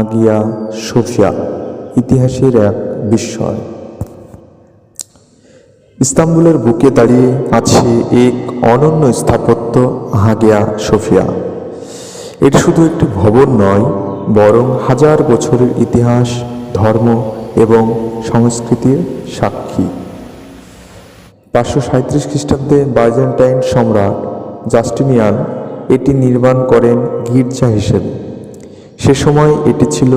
Hagia Sophia ইতিহাসের এক বিস্ময়। ইস্তাম্বুলের বুকে দাঁড়িয়ে আছে এক অনন্য স্থাপত্য হাগিয়া সোফিয়া। এটি শুধু একটি ভবন নয়, বরং হাজার বছরের ইতিহাস, ধর্ম এবং সংস্কৃতির সাক্ষী। পাঁচশো সাঁত্রিশ খ্রিস্টাব্দে বাইজেন্টাইন সম্রাট জাস্টিনিয়ান এটি নির্মাণ করেন গির্জা হিসেবে। সে সময় এটি ছিল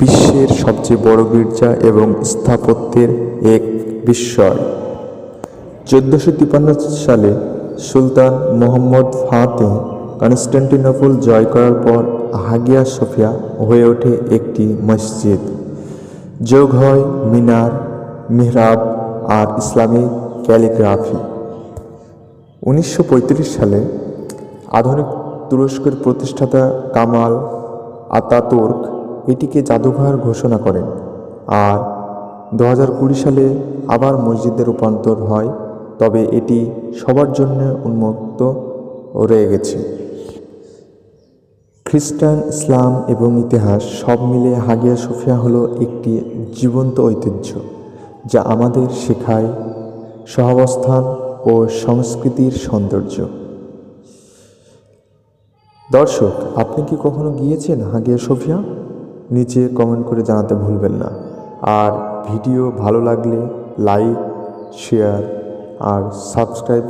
বিশ্বের সবচেয়ে বড় গির্জা এবং স্থাপত্যের এক বিস্ময়। চোদ্দোশো তিপ্পান্ন সালে সুলতান মোহাম্মদ ফাতে কনস্টান্টিনোপল জয় করার পর হাগিয়া সোফিয়া হয়ে ওঠে একটি মসজিদ। যোগ হয় মিনার, মিহরাব আর ইসলামিক ক্যালিগ্রাফি। উনিশশো পঁয়ত্রিশ সালে আধুনিক তুরস্কের প্রতিষ্ঠাতা কামাল আতাতুর্ক এটিকে জাদুঘর ঘোষণা করেন। আর দু হাজার কুড়ি সালে আবার মসজিদে রূপান্তর হয়, তবে এটি সবার জন্য উন্মুক্ত রয়ে গেছে। খ্রিস্টান, ইসলাম এবং ইতিহাস সব মিলে হাগিয়া সোফিয়া হলো একটি জীবন্ত ঐতিহ্য, যা আমাদের শেখায় সহাবস্থান ও সংস্কৃতির সৌন্দর্য। দর্শক, আপনি কি কখনো গিয়েছেন হাগিয়া সোফিয়া? নিচে কমেন্ট করে জানাতে ভুলবেন না। আর ভিডিও ভালো লাগলে লাইক, শেয়ার আর সাবস্ক্রাইব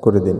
করে দিন।